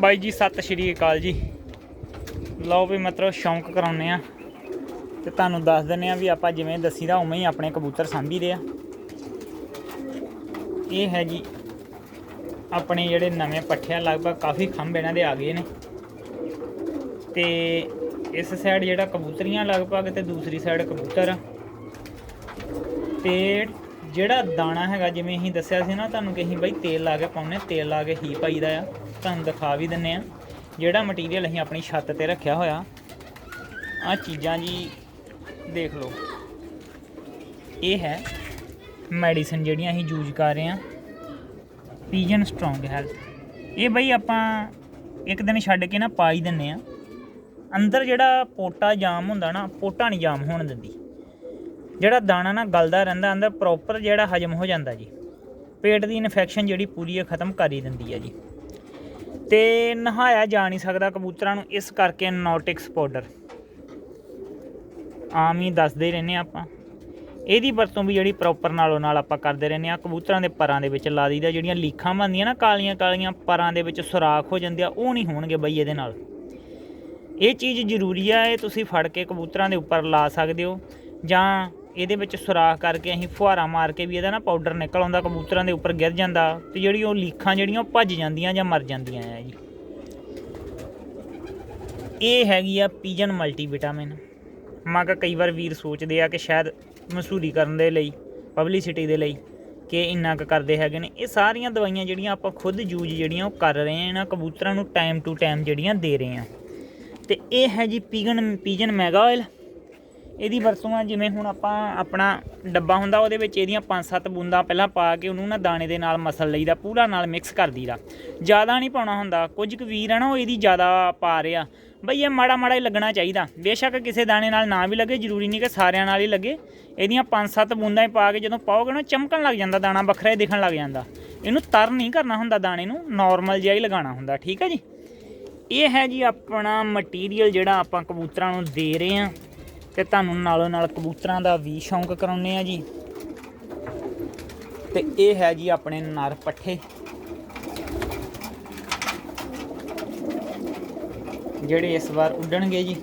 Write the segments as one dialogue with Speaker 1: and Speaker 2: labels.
Speaker 1: ਬਾਈ ਜੀ, ਸਤਿ ਸ਼੍ਰੀ ਅਕਾਲ ਜੀ। ਲਓ ਵੀ ਮਤਲਬ ਸ਼ੌਂਕ ਕਰਾਉਨੇ ਆ ਤੇ ਤੁਹਾਨੂੰ ਦੱਸ ਦਿੰਨੇ ਆ ਵੀ ਆਪਾਂ ਜਿਵੇਂ ਦੱਸੀਦਾ ਉਵੇਂ ਹੀ ਆਪਣੇ ਕਬੂਤਰ ਸਾਂਭੀਦੇ ਆ। ਇਹ ਹੈ ਜੀ, ਆਪਣੇ ਜਿਹੜੇ ਨਵੇਂ ਪੱਠੇ ਆ ਲਗਭਗ ਕਾਫੀ ਖੰਭ ਇਹਨਾਂ ਦੇ ਆ ਗਏ ਨੇ। ਤੇ ਇਸ ਸਾਈਡ ਜਿਹੜਾ ਕਬੂਤਰੀਆਂ ਲਗਭਗ ਤੇ ਦੂਸਰੀ ਸਾਈਡ ਕਬੂਤਰ ਆ। ਤੇ ਜਿਹੜਾ ਦਾਣਾ ਹੈਗਾ, ਜਿਵੇਂ ਅਸੀਂ ਦੱਸਿਆ ਸੀ ਨਾ, ਤੁਹਾਨੂੰ ਕਿ ਅਸੀਂ ਬਈ ਤੇਲ ਲਾ ਕੇ ਪਾਉਨੇ ਤੇਲ ਲਾ ਕੇ ਹੀ ਪਾਈਦਾ ਆ। ਤੁਹਾਨੂੰ ਦਿਖਾ ਵੀ ਦਿੰਨੇ ਆ। ਜਿਹੜਾ ਮਟੀਰੀਅਲ ਅਸੀਂ ਆਪਣੀ ਛੱਤ ਤੇ ਰੱਖਿਆ ਹੋਇਆ ਆ ਚੀਜ਼ਾਂ ਜੀ ਦੇਖ ਲਓ। ਇਹ ਹੈ ਮੈਡੀਸਨ ਜਿਹੜੀਆਂ ਅਸੀਂ ਯੂਜ਼ ਕਰ ਰਹੇ ਆ ਪੀਜਨ ਸਟਰੋਂਗ ਹੈਲਥ ਇਹ ਬਈ ਆਪਾਂ ਇੱਕ ਦਿਨ ਛੱਡ ਕੇ ਨਾ ਪਾ ਹੀ ਦਿੰਨੇ ਆ। ਅੰਦਰ ਜਿਹੜਾ ਪੋਟਾ ਜਾਮ ਹੁੰਦਾ ਨਾ, ਪੋਟਾ ਨਹੀਂ ਜਾਮ ਹੋਣ ਦਿੰਦੀ। ਜਿਹੜਾ ਦਾਣਾ ਨਾ ਗਲਦਾ ਰਹਿੰਦਾ, ਅੰਦਰ ਪ੍ਰੋਪਰ ਜਿਹੜਾ ਹਜਮ ਹੋ ਜਾਂਦਾ ਜੀ। ਪੇਟ ਦੀ ਇਨਫੈਕਸ਼ਨ ਜਿਹੜੀ ਪੂਰੀ ਹੈ ਖਤਮ ਕਰ ਹੀ ਦਿੰਦੀ ਹੈ ਜੀ। ਤੇ ਨਹਾਇਆ ਜਾ ਨਹੀਂ ਸਕਦਾ ਕਬੂਤਰਾਂ ਨੂੰ, ਇਸ ਕਰਕੇ ਨੋਟਿਕਸ ਪਾਊਡਰ ਆਮ ਹੀ ਦੱਸਦੇ ਹੀ ਰਹਿੰਦੇ ਹਾਂ ਆਪਾਂ। ਇਹਦੀ ਵਰਤੋਂ ਵੀ ਜਿਹੜੀ ਪ੍ਰੋਪਰ ਨਾਲੋਂ ਨਾਲ ਆਪਾਂ ਕਰਦੇ ਰਹਿੰਦੇ ਆ ਕਬੂਤਰਾਂ ਦੇ ਪਰਾਂ ਦੇ ਵਿੱਚ ਲਾ ਦਈਦਾ, ਜਿਹੜੀਆਂ ਲੀਖਾਂ ਬਣਦੀਆਂ ਨਾ, ਕਾਲੀਆਂ ਕਾਲੀਆਂ ਪਰਾਂ ਦੇ ਵਿੱਚ ਸੁਰਾਖ ਹੋ ਜਾਂਦੇ ਆ, ਉਹ ਨਹੀਂ ਹੋਣਗੇ ਬਈ ਇਹਦੇ ਨਾਲ। ਇਹ ਚੀਜ਼ ਜ਼ਰੂਰੀ ਆ, ਇਹ ਤੁਸੀਂ ਫੜ ਕੇ ਕਬੂਤਰਾਂ ਦੇ ਉੱਪਰ ਲਾ ਸਕਦੇ ਹੋ। ਜਾਂ ਇਹਦੇ ਵਿੱਚ ਸੁਰਾਖ ਕਰਕੇ ਅਸੀਂ ਫੁਹਾਰਾ ਮਾਰ ਕੇ ਵੀ ਇਹਦਾ ਨਾ ਪਾਊਡਰ ਨਿਕਲ ਆਉਂਦਾ, ਕਬੂਤਰਾਂ ਦੇ ਉੱਪਰ ਗਿਰ ਜਾਂਦਾ ਤੇ ਜਿਹੜੀ ਉਹ ਲੀਖਾਂ ਜਿਹੜੀਆਂ ਉਹ ਭੱਜ ਜਾਂਦੀਆਂ ਜਾਂ ਮਰ ਜਾਂਦੀਆਂ ਆ ਜੀ। ਇਹ ਹੈਗੀ ਆ ਪੀਜਨ ਮਲਟੀਵਿਟਾਮਿਨ। ਮੈਂ ਕਿਹਾ ਕਈ ਵਾਰ ਵੀਰ ਸੋਚਦੇ ਆ ਕਿ ਸ਼ਾਇਦ ਮਸ਼ਹੂਰੀ ਕਰਨ ਦੇ ਲਈ ਪਬਲਿਸਿਟੀ ਦੇ ਲਈ ਕਿ ਇੰਨਾ ਕੁ ਕਰਦੇ ਹੈਗੇ ਨੇ। ਇਹ ਸਾਰੀਆਂ ਦਵਾਈਆਂ ਜਿਹੜੀਆਂ ਆਪਾਂ ਖੁਦ ਯੂਜ਼ ਜਿਹੜੀਆਂ ਉਹ ਕਰ ਰਹੇ ਆ ਇਹਨਾਂ ਕਬੂਤਰਾਂ ਨੂੰ ਟਾਈਮ ਟੂ ਟਾਈਮ ਜਿਹੜੀਆਂ ਦੇ ਰਹੇ ਆ। ਤੇ ਇਹ ਹੈ ਜੀ ਪੀਗਨ, ਪੀਜਨ ਮੈਗਾ ਆਇਲ ਇਹਦੀ ਵਰਤੋਂ ਆ, ਜਿਵੇਂ ਹੁਣ ਆਪਾਂ ਆਪਣਾ ਡੱਬਾ ਹੁੰਦਾ, ਉਹਦੇ ਵਿੱਚ ਇਹਦੀਆਂ 5-7 ਬੂੰਦਾਂ ਪਹਿਲਾਂ ਪਾ ਕੇ ਉਹਨੂੰ ਨਾ ਦਾਣੇ ਦੇ ਨਾਲ ਮਸਲ ਲਈਦਾ, ਪੂਰਾ ਨਾਲ ਮਿਕਸ ਕਰ ਦਈਦਾ। ਜ਼ਿਆਦਾ ਨਹੀਂ ਪਾਉਣਾ ਹੁੰਦਾ, ਕੁਝ ਕੁ ਵੀਰ ਆ ਨਾ, ਉਹ ਇਹਦੀ ਜ਼ਿਆਦਾ ਪਾ ਰਿਹਾ ਬਈ ਇਹ ਮਾੜਾ ਮਾੜਾ ਹੀ ਲੱਗਣਾ ਚਾਹੀਦਾ। ਬੇਸ਼ੱਕ ਕਿਸੇ ਦਾਣੇ ਨਾਲ ਨਾ ਵੀ ਲੱਗੇ, ਜ਼ਰੂਰੀ ਨਹੀਂ ਕਿ ਸਾਰਿਆਂ ਨਾਲ ਹੀ ਲੱਗੇ। ਇਹਦੀਆਂ 5-7 ਬੂੰਦਾਂ ਹੀ ਪਾ ਕੇ ਜਦੋਂ ਪਾਓਗੇ ਨਾ, ਚਮਕਣ ਲੱਗ ਜਾਂਦਾ, ਦਾਣਾ ਵੱਖਰਾ ਹੀ ਦਿਖਣ ਲੱਗ ਜਾਂਦਾ। ਇਹਨੂੰ ਤਰ ਨਹੀਂ ਕਰਨਾ ਹੁੰਦਾ ਦਾਣੇ ਨੂੰ ਨਾਰਮਲ ਜਿਹਾ ਹੀ ਲਗਾਉਣਾ ਹੁੰਦਾ, ਠੀਕ ਹੈ ਜੀ? ਇਹ ਹੈ ਜੀ ਆਪਣਾ ਮਟੀਰੀਅਲ ਜਿਹੜਾ ਆਪਾਂ ਕਬੂਤਰਾਂ ਨੂੰ ਦੇ ਰਹੇ ਹਾਂ ਤੇ ਤੁਹਾਨੂੰ ਨਾਲੋਂ ਨਾਲ ਕਬੂਤਰਾਂ ਦਾ ਵੀ ਸ਼ੌਂਕ ਕਰਾਉਨੇ ਆ ਜੀ। ਤੇ ਇਹ ਹੈ ਜੀ ਆਪਣੇ ਨਰ ਪੱਠੇ। ਜਿਹੜੇ ਇਸ ਵਾਰ ਉੱਡਣਗੇ ਜੀ।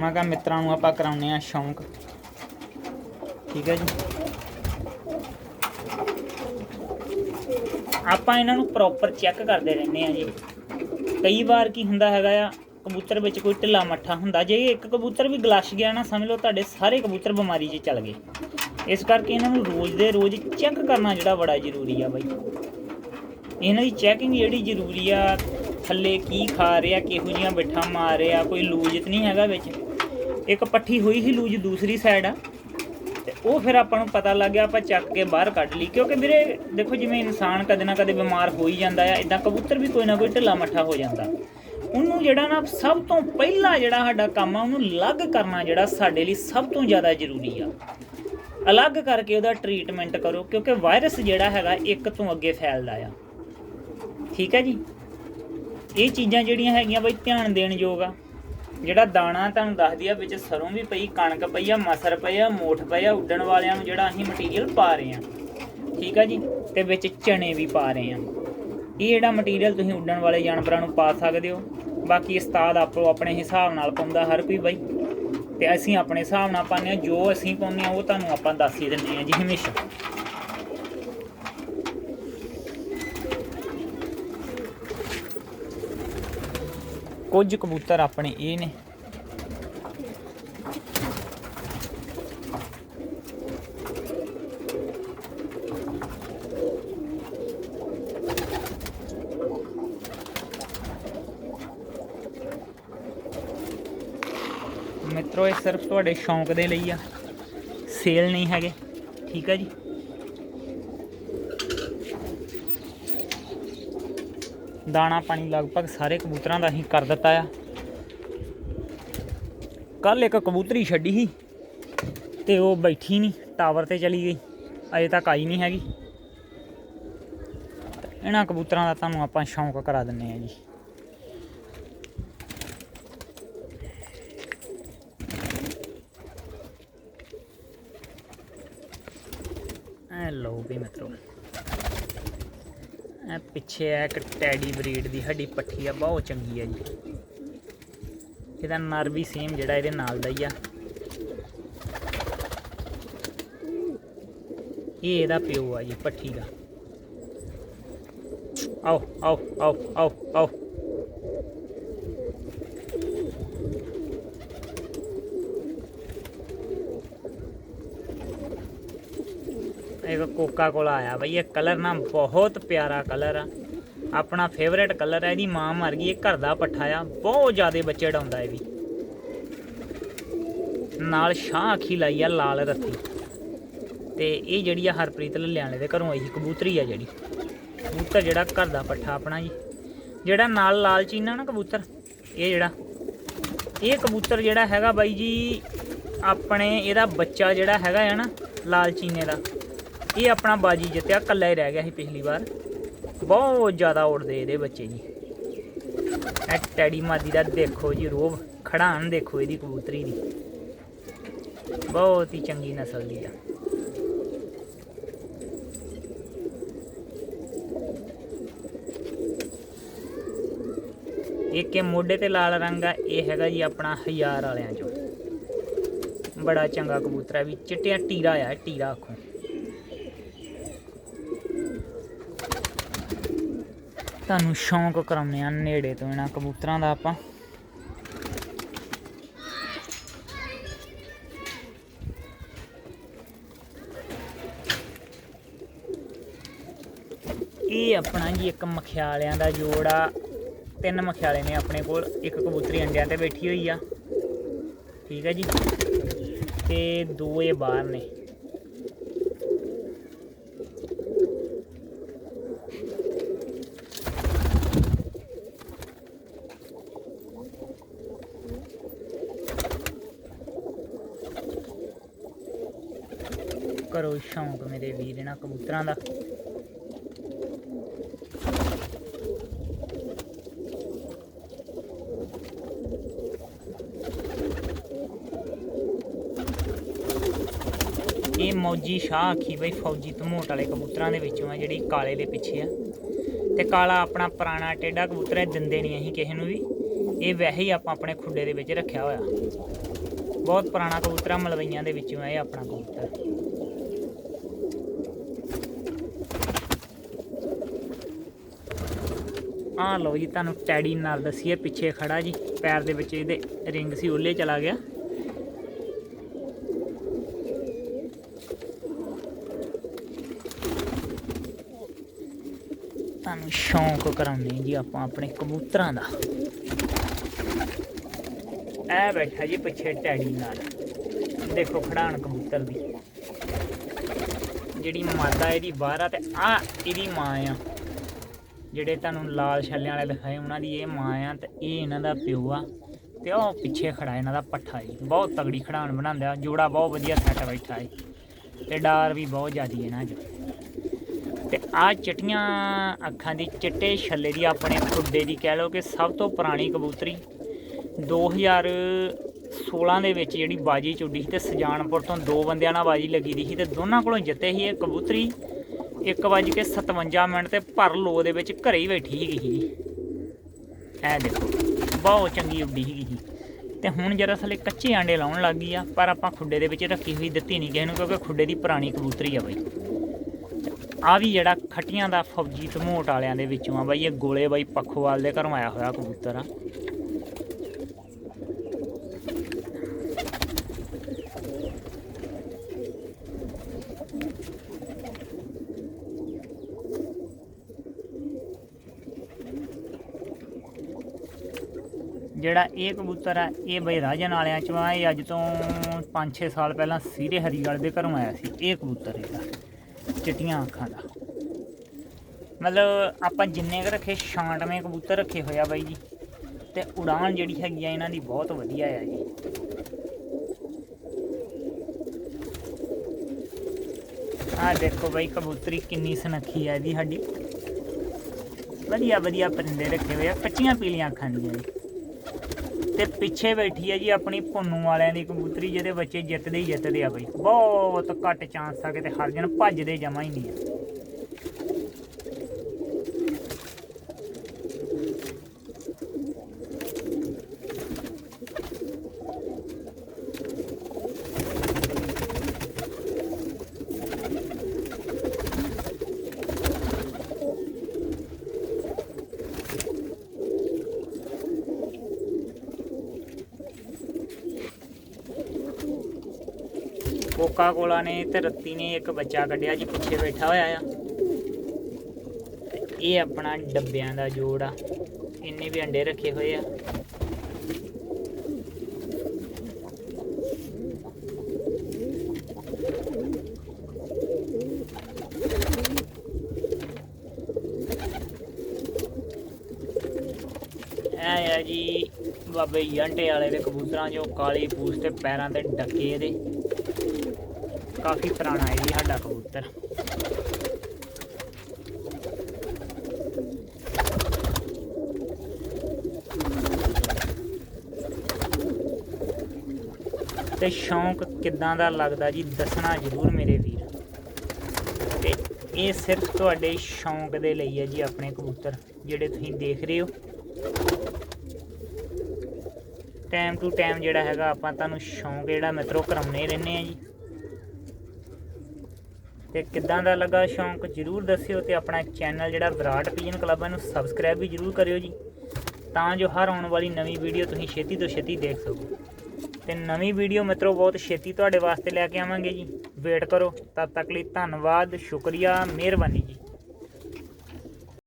Speaker 1: ਮੈਂ ਕਿਹਾ ਮਿੱਤਰਾਂ ਨੂੰ ਆਪਾਂ ਕਰਾਉਨੇ ਆ ਸ਼ੌਂਕ। ਠੀਕ ਹੈ ਜੀ। ਆਪਾਂ ਇਹਨਾਂ ਨੂੰ ਪ੍ਰੋਪਰ ਚੈੱਕ ਕਰਦੇ ਰਹਿੰਦੇ ਆ ਜੀ। ਕਈ ਵਾਰ ਕੀ ਹੁੰਦਾ ਹੈਗਾ ਆ, ਕਬੂਤਰ ਵਿੱਚ ਕੋਈ ਢਿੱਲਾ ਮੱਠਾ ਹੁੰਦਾ, ਜੇ ਇੱਕ ਕਬੂਤਰ ਵੀ ਗਲਸ਼ ਗਿਆ ਨਾ, ਸਮਝ ਲਓ ਤੁਹਾਡੇ ਸਾਰੇ ਕਬੂਤਰ ਬਿਮਾਰੀ 'ਚ ਚੱਲ ਗਏ। ਇਸ ਕਰਕੇ ਇਹਨਾਂ ਨੂੰ ਰੋਜ਼ ਦੇ ਰੋਜ਼ ਚੈੱਕ ਕਰਨਾ ਜਿਹੜਾ ਬੜਾ ਜ਼ਰੂਰੀ ਆ ਬਾਈ। ਇਹਨਾਂ ਦੀ ਚੈਕਿੰਗ ਜਿਹੜੀ ਜ਼ਰੂਰੀ ਆ, ਥੱਲੇ ਕੀ ਖਾ ਰਿਹਾ, ਕਿਹੋ ਜੀਆਂ ਬਿੱਠਾਂ ਮਾਰ ਰਿਹਾ, ਕੋਈ ਲੂਜ ਤਾਂ ਨਹੀਂ ਹੈਗਾ ਵਿੱਚ। ਇੱਕ ਪੱਠੀ ਹੋਈ ਸੀ ਲੂਜ ਦੂਸਰੀ ਸਾਈਡ ਆ। ਉਹ ਫਿਰ ਆਪਾਂ ਨੂੰ ਪਤਾ ਲੱਗ ਗਿਆ, ਆਪਾਂ ਚੱਕ ਕੇ ਬਾਹਰ ਕੱਢ ਲਈ। ਕਿਉਂਕਿ ਵੀਰੇ, ਦੇਖੋ ਜਿਵੇਂ ਇਨਸਾਨ ਕਦੇ ਨਾ ਕਦੇ ਬਿਮਾਰ ਹੋ ਹੀ ਜਾਂਦਾ ਆ ਇਦਾਂ ਕਬੂਤਰ ਵੀ ਕੋਈ ਨਾ ਕੋਈ ਢਿੱਲਾ ਮੱਠਾ ਹੋ ਜਾਂਦਾ। ਉਹਨੂੰ ਜਿਹੜਾ ਨਾ ਸਭ ਤੋਂ ਪਹਿਲਾ ਜਿਹੜਾ ਸਾਡਾ ਕੰਮ ਆ, ਉਹਨੂੰ ਅਲੱਗ ਕਰਨਾ ਜਿਹੜਾ ਸਾਡੇ ਲਈ ਸਭ ਤੋਂ ਜ਼ਿਆਦਾ ਜ਼ਰੂਰੀ ਆ। ਅਲੱਗ ਕਰਕੇ ਉਹਦਾ ਟ੍ਰੀਟਮੈਂਟ ਕਰੋ, ਕਿਉਂਕਿ ਵਾਇਰਸ ਜਿਹੜਾ ਹੈਗਾ ਇੱਕ ਤੋਂ ਅੱਗੇ ਫੈਲਦਾ ਆ। ਠੀਕ ਹੈ ਜੀ? ਇਹ ਚੀਜ਼ਾਂ ਜਿਹੜੀਆਂ ਹੈਗੀਆਂ ਬਈ ਧਿਆਨ ਦੇਣ ਯੋਗ ਆ। ਜਿਹੜਾ ਦਾਣਾ ਤੁਹਾਨੂੰ ਦੱਸਦੀ ਆ, ਵਿੱਚ ਸਰੋਂ ਵੀ ਪਈ, ਕਣਕ ਪਈ ਆ, ਮਸਰ ਪਈ ਆ, ਮੋਠ ਪਈ ਆ, ਉੱਡਣ ਵਾਲਿਆਂ ਨੂੰ ਜਿਹੜਾ ਅਸੀਂ ਮਟੀਰੀਅਲ ਪਾ ਰਹੇ ਆ। ਠੀਕ ਆ ਜੀ? ਤੇ ਵਿੱਚ ਚਣੇ ਵੀ ਪਾ ਰਹੇ ਆ। ਇਹ ਜਿਹੜਾ ਮਟੀਰੀਅਲ ਤੁਸੀਂ ਉੱਡਣ ਵਾਲੇ ਜਾਨਵਰਾਂ ਨੂੰ ਪਾ ਸਕਦੇ ਹੋ। ਬਾਕੀ ਉਸਤਾਦ ਆਪੋ ਆਪਣੇ ਹਿਸਾਬ ਨਾਲ ਪਾਉਂਦਾ ਹਰ ਕੋਈ ਬਾਈ। ਤੇ ਅਸੀਂ ਆਪਣੇ ਹਿਸਾਬ ਨਾਲ ਪਾਉਂਦੇ ਆ, ਜੋ ਅਸੀਂ ਪਾਉਂਦੇ ਆ, ਉਹ ਤੁਹਾਨੂੰ ਆਪਾਂ ਦੱਸ ਹੀ ਦਿੰਦੇ ਆ ਜੀ ਹਮੇਸ਼ਾ। ਕੁਝ ਕਬੂਤਰ ਆਪਣੇ ਇਹ ਨੇ। ਮਿੱਤਰੋ, ਇਹ ਸਿਰਫ ਤੁਹਾਡੇ ਸ਼ੌਂਕ ਦੇ ਲਈ ਆ। ਸੇਲ ਨਹੀਂ ਹੈਗੇ। ਠੀਕ ਆ ਜੀ? ਦਾਣਾ ਪਾਣੀ ਲਗਭਗ ਸਾਰੇ ਕਬੂਤਰਾਂ ਦਾ ਹੀ ਕਰ ਦਿੱਤਾ ਆ। ਕੱਲ ਇੱਕ ਕਬੂਤਰੀ ਛੱਡੀ ਸੀ ਤੇ ਉਹ ਬੈਠੀ ਨਹੀਂ, ਟਾਵਰ ਤੇ ਚਲੀ ਗਈ, ਅਜੇ ਤੱਕ ਆਈ ਨਹੀਂ ਹੈਗੀ। ਇਹਨਾਂ ਕਬੂਤਰਾਂ ਦਾ ਤੁਹਾਨੂੰ ਆਪਾਂ ਸ਼ੌਂਕ ਕਰਾ ਦਿੰਨੇ ਆ ਜੀ ਐ ਲਓ ਵੀ ਮਿੱਤਰੋ ਇਹ ਪਿੱਛੇ ਹੈ ਇੱਕ ਟੈਡੀ ਬਰੀਡ ਦੀ ਹੱਡੀ ਪੱਠੀ ਆ, ਬਹੁਤ ਚੰਗੀ ਆ ਜੀ। ਇਹਦਾ ਨਰ ਵੀ ਸੇਮ ਜਿਹੜਾ ਇਹਦੇ ਨਾਲ ਦਾ ਹੀ ਆ। ਇਹ ਇਹਦਾ ਪਿਓ ਆ ਜੀ, ਪੱਠੀ ਦਾ। ਆਓ ਆਓ ਆਓ ਆਓ ਆਓ। ਇੱਕ ਕੋਕਾ ਕੋਲਾ ਆਇਆ ਬਈ, ਇਹ ਕਲਰ ਨਾ ਬਹੁਤ ਪਿਆਰਾ ਕਲਰ ਆ। ਆਪਣਾ ਫੇਵਰੇਟ ਕਲਰ ਹੈ ਇਹਦੀ ਮਾਂ ਮਰ ਗਈ, ਇਹ ਘਰ ਦਾ ਪੱਠਾ ਆ। ਬਹੁਤ ਜ਼ਿਆਦਾ ਬੱਚੇ ਡਾਉਂਦਾ ਇਹ ਵੀ। ਨਾਲ ਸ਼ਾਹ ਅੱਖੀ ਲਾਈ ਆ ਲਾਲ ਰੱਤੀ। ਤੇ ਇਹ ਜਿਹੜੀ ਆ ਹਰਪ੍ਰੀਤ ਲਿਆਣੇ ਦੇ ਘਰੋਂ ਆਈ ਕਬੂਤਰੀ ਆ ਜਿਹੜੀ। ਕਬੂਤਰ ਜਿਹੜਾ ਘਰ ਦਾ ਪੱਠਾ ਆਪਣਾ ਜੀ। ਜਿਹੜਾ ਨਾਲ ਲਾਲ ਚੀਨਾ ਨਾ ਕਬੂਤਰ, ਇਹ ਜਿਹੜਾ। ਇਹ ਕਬੂਤਰ ਜਿਹੜਾ ਹੈਗਾ ਬਾਈ ਜੀ, ਆਪਣੇ ਇਹਦਾ ਬੱਚਾ ਜਿਹੜਾ ਹੈਗਾ ਆ ਨਾ, ਲਾਲ ਚੀਨੇ ਦਾ। ਇਹ ਆਪਣਾ ਬਾਜੀ ਜਿੱਤਿਆ ਕੱਲਾ ਹੀ ਰਹਿ ਗਿਆ ਸੀ ਪਿਛਲੀ ਵਾਰ। ਬਹੁਤ ਜ਼ਿਆਦਾ ਉੜਦੇ ਇਹਦੇ ਬੱਚੇ ਜੀ। ਇਹ ਟੈਡੀ ਮਾਦੀ ਦਾ ਦੇਖੋ ਜੀ ਰੋਬ ਖੜਾਣ ਦੇਖੋ ਇਹਦੀ ਕਬੂਤਰੀ ਦੀ। ਬਹੁਤ ਹੀ ਚੰਗੀ ਨਸਲ ਦੀ ਆ। ਇੱਕ ਇਹ ਮੋਢੇ ਤੇ ਲਾਲ ਰੰਗ ਆ, ਇਹ ਹੈਗਾ ਜੀ ਆਪਣਾ ਹਜ਼ਾਰ ਵਾਲਿਆਂ ਚੋਂ। ਬੜਾ ਚੰਗਾ ਕਬੂਤਰ ਹੈ ਵੀ ਚਿੱਟਿਆ ਟੀਰਾ ਆ ਟੀਰਾ ਆਖੋ। ਤੁਹਾਨੂੰ ਸ਼ੌਂਕ ਕਰਾਉਂਦੇ ਆ ਨੇੜੇ ਤੋਂ ਇਹਨਾਂ ਕਬੂਤਰਾਂ ਦਾ ਆਪਾਂ। ਇਹ ਆਪਣਾ ਜੀ ਇੱਕ ਮਖਿਆਲਿਆਂ ਦਾ ਜੋੜ ਆ। ਤਿੰਨ ਮਖਿਆਲੇ ਨੇ ਆਪਣੇ ਕੋਲ, ਇੱਕ ਕਬੂਤਰੀ ਅੰਡਿਆਂ ਤੇ ਬੈਠੀ ਹੋਈ ਆ। ਠੀਕ ਹੈ ਜੀ। ਤੇ ਦੋ ਇਹ ਬਾਹਰ ਨੇ। ਕਰੋ ਸ਼ੌਂਕ ਮੇਰੇ ਵੀਰ ਇਹਨਾਂ ਕਬੂਤਰਾਂ ਦਾ। ਇਹ ਮੌਜੀ ਸ਼ਾਹ ਆਖੀ ਬਈ, ਫੌਜੀ ਧਮੋਟ ਵਾਲੇ ਕਬੂਤਰਾਂ ਦੇ ਵਿੱਚੋਂ ਆ ਜਿਹੜੀ ਕਾਲੇ ਦੇ ਪਿੱਛੇ ਆ। ਤੇ ਕਾਲਾ ਆਪਣਾ ਪੁਰਾਣਾ ਟੇਡਾ ਕਬੂਤਰ ਹੈ, ਦਿੰਦੇ ਨਹੀਂ ਅਸੀਂ ਕਿਸੇ ਨੂੰ ਵੀ। ਇਹ ਵੈਸੇ ਹੀ ਆਪਾਂ ਆਪਣੇ ਖੁੱਡੇ ਦੇ ਵਿੱਚ ਰੱਖਿਆ ਹੋਇਆ। ਬਹੁਤ ਪੁਰਾਣਾ ਕਬੂਤਰ ਮਲਵਈਆਂ ਦੇ ਵਿੱਚੋਂ ਆ ਇਹ ਆਪਣਾ ਕਬੂਤਰ। ਆ ਲਓ ਜੀ, ਤੁਹਾਨੂੰ ਟੈਡੀ ਨਾਲ ਦੱਸੀਏ, ਪਿੱਛੇ ਖੜਾ ਜੀ, ਪੈਰ ਦੇ ਵਿੱਚ ਇਹਦੇ ਰਿੰਗ ਸੀ ਉੱਲੇ ਚਲਾ ਗਿਆ। ਤੁਹਾਨੂੰ ਸ਼ੌਂਕ ਕਰਾਉਂਦੇ ਜੀ ਆਪਾਂ ਆਪਣੇ ਕਬੂਤਰਾਂ ਦਾ। ਐ ਬੈਠਾ ਜੀ ਪਿੱਛੇ ਟੈਡੀ ਨਾਲ। ਦੇਖੋ, ਖੜਾਣ ਕਬੂਤਰ ਦੀ। ਜਿਹੜੀ ਮਾਦਾ ਇਹਦੀ ਬਾਹਰ ਆ ਤੇ ਆ ਇਹਦੀ ਮਾਂ ਆ। ਜਿਹੜੇ ਤੁਹਾਨੂੰ ਲਾਲ ਛੱਲਿਆਂ ਵਾਲੇ ਦਿਖਾਏ, ਉਹਨਾਂ ਦੀ ਇਹ ਮਾਂ ਆ ਤੇ ਇਹ ਇਹਨਾਂ ਦਾ ਪਿਓ ਆ ਤੇ ਉਹ ਪਿੱਛੇ ਖੜਾ ਇਹਨਾਂ ਦਾ ਪੱਠਾ ਜੀ। ਬਹੁਤ ਤਗੜੀ ਖੜਾਣ ਬਣਾਉਂਦਾ, ਜੋੜਾ ਬਹੁਤ ਵਧੀਆ ਸੈੱਟ ਬੈਠਾ ਹੈ ਤੇ ਡਾਰ ਵੀ ਬਹੁਤ ਜ਼ਿਆਦੀ ਇਹਨਾਂ 'ਚ। ਤੇ ਆ ਚਟੀਆਂ ਅੱਖਾਂ ਦੀ, ਚਿੱਟੇ ਛੱਲੇ ਦੀ ਆਪਣੇ ਖੁੱਡੇ ਦੀ ਕਹਿ ਲਓ ਕਿ ਸਭ ਤੋਂ ਪੁਰਾਣੀ ਕਬੂਤਰੀ। 2016 ਦੇ ਵਿੱਚ ਜਿਹੜੀ ਬਾਜੀ ਚੁੱਡੀ ਸੀ ਤੇ ਸਜਾਨਪੁਰ ਤੋਂ ਦੋ ਬੰਦਿਆਂ ਨਾਲ ਬਾਜੀ ਲੱਗੀ ਦੀ ਸੀ ਤੇ ਦੋਨਾਂ ਕੋਲੋਂ ਜਿੱਤੇ ਸੀ ਇਹ ਕਬੂਤਰੀ। 1:57 ਮਿੰਟ ਤੇ ਭਰ ਲੋ ਦੇ ਵਿੱਚ ਘਰੇ ਹੀ ਬੈਠੀ ਹੈਗੀ ਸੀ ਐ ਦੇਖੋ, ਬਹੁਤ ਚੰਗੀ ਉੱਡੀ ਸੀਗੀ ਸੀ ਤੇ ਹੁਣ ਜਰਾ ਸਲੇ ਕੱਚੇ ਆਂਡੇ ਲਾਉਣ ਲੱਗ ਗਈ ਆ, ਪਰ ਆਪਾਂ ਖੁੱਡੇ ਦੇ ਵਿੱਚ ਰੱਖੀ ਹੋਈ ਦਿੱਤੀ ਨਹੀਂ ਕਿਸੇ ਨੂੰ, ਕਿਉਂਕਿ ਖੁੱਡੇ ਦੀ ਪੁਰਾਣੀ ਕਬੂਤਰੀ ਆ ਬਾਈ। ਆ ਵੀ ਜਿਹੜਾ ਖੱਟੀਆਂ ਦਾ ਫੌਜੀ ਧਮੋਟ ਵਾਲਿਆਂ ਦੇ ਵਿੱਚੋਂ ਆ ਬਾਈ, ਇਹ ਗੋਲੇ ਬਾਈ ਪੱਖੋਵਾਲ ਦੇ ਘਰੋਂ ਆਇਆ ਹੋਇਆ ਕਬੂਤਰ ਆ। ਜਿਹੜਾ ਇਹ ਕਬੂਤਰ ਆ, ਇਹ ਬਈ ਰਾਜਨ ਵਾਲਿਆਂ ਚੋਂ ਆ, ਇਹ ਅੱਜ ਤੋਂ 5-6 ਸਾਲ ਪਹਿਲਾਂ ਸੀਰੇ ਹਰੀਵਾਲ ਦੇ ਘਰੋਂ ਆਇਆ ਸੀ। ਇਹ ਕਬੂਤਰ ਇਹਦਾ, ਚਿੱਟੀਆਂ ਅੱਖਾਂ ਦਾ। ਮਤਲਬ ਆਪਾਂ ਜਿੰਨੇ ਕੁ ਰੱਖੇ, ਛਾਂਟਵੇਂ ਕਬੂਤਰ ਰੱਖੇ ਹੋਇਆ ਬਾਈ ਜੀ। ਤੇ ਉਡਾਨ ਜਿਹੜੀ ਹੈਗੀ ਆ, ਇਹਨਾਂ ਦੀ ਬਹੁਤ ਵਧੀਆ ਆ ਜੀ। ਆ ਦੇਖੋ ਬਾਈ, ਕਬੂਤਰੀ ਕਿੰਨੀ ਸੁਨੱਖੀ ਆ ਇਹਦੀ ਸਾਡੀ। ਵਧੀਆ ਵਧੀਆ ਪਰਿੰਦੇ ਰੱਖੇ ਹੋਏ ਆ, ਕੱਚੀਆਂ ਪੀਲੀਆਂ ਅੱਖਾਂ ਦੀਆਂ ਜੀ। ਤੇ ਪਿੱਛੇ ਬੈਠੀ ਹੈ ਜੀ ਆਪਣੀ ਪੁੰਨੂ ਵਾਲਿਆਂ ਦੀ ਕਬੂਤਰੀ, ਜਿਹਦੇ ਬੱਚੇ ਜਿੱਤਦੇ ਹੀ ਜਿੱਤਦੇ ਆ ਬਈ। ਬਹੁਤ ਘੱਟ ਚਾਂਸ ਆ ਕਿਤੇ ਹਰ ਜਣ ਭੱਜਦੇ ਜਮਾ ਹੀ ਨਹੀਂ ਆ। ਕੋਕਾ ਕੋਲਾ ਨੇ ਤੇ ਰੱਤੀ ਨੇ ਇੱਕ ਬੱਚਾ ਕੱਢਿਆ ਜੀ, ਪਿੱਛੇ ਬੈਠਾ ਹੋਇਆ ਆ। ਇਹ ਆਪਣਾ ਡੱਬਿਆਂ ਦਾ ਜੋੜ ਆ। ਇੰਨੇ ਵੀ ਅੰਡੇ ਰੱਖੇ ਹੋਏ ਆ। ਇਹ ਆ ਜੀ, ਬਾਬੇ ਯੰਟੇ ਵਾਲੇ ਦੇ ਕਬੂਤਰਾਂ ਜੋ ਕਾਲੀ ਪੂਛ ਤੇ ਪੈਰਾਂ ਤੇ ਡੱਕੇ ਇਹਦੇ। ਕਾਫੀ ਪੁਰਾਣਾ ਹੈ ਜੀ ਸਾਡਾ ਕਬੂਤਰ। ਤੇ ਸ਼ੌਂਕ ਕਿੱਦਾਂ ਦਾ ਲੱਗਦਾ ਜੀ, ਦੱਸਣਾ ਜ਼ਰੂਰ ਮੇਰੇ ਵੀਰ। ਤੇ ਇਹ ਸਿਰਫ ਤੁਹਾਡੇ ਸ਼ੌਂਕ ਦੇ ਲਈ ਹੈ ਜੀ ਆਪਣੇ ਕਬੂਤਰ, ਜਿਹੜੇ ਤੁਸੀਂ ਦੇਖ ਰਹੇ ਹੋ। ਟਾਈਮ ਟੂ ਟਾਈਮ ਜਿਹੜਾ ਹੈਗਾ, ਆਪਾਂ ਤੁਹਾਨੂੰ ਸ਼ੌਂਕ ਜਿਹੜਾ ਮਿੱਤਰੋ ਕਰਾਉਣੇ ਰਹਿੰਦੇ ਆ ਜੀ। ਤੇ ਕਿੱਦਾਂ ਦਾ ਲੱਗਾ ਸ਼ੌਂਕ ਜਰੂਰ ਦੱਸਿਓ ਤੇ ਆਪਣਾ ਚੈਨਲ ਜਿਹੜਾ ਵਿਰਾਟ ਪੀਜਨ ਕਲੱਬ ਨੂੰ ਸਬਸਕ੍ਰਾਈਬ ਵੀ ਜਰੂਰ ਕਰਿਓ ਜੀ। ਤਾਂ ਜੋ ਹਰ ਆਉਣ ਵਾਲੀ ਨਵੀਂ ਵੀਡੀਓ ਤੁਸੀਂ ਛੇਤੀ ਤੋਂ ਛੇਤੀ ਦੇਖ ਸਕੋ। ਤੇ ਨਵੀਂ ਵੀਡੀਓ ਮਿੱਤਰੋ, ਬਹੁਤ ਛੇਤੀ ਤੁਹਾਡੇ ਵਾਸਤੇ ਲੈ ਕੇ ਆਵਾਂਗੇ ਜੀ। ਵੇਟ ਕਰੋ। ਤਦ ਤੱਕ ਲਈ ਧੰਨਵਾਦ, ਸ਼ੁਕਰੀਆ, ਮਿਹਰਬਾਨੀ ਜੀ।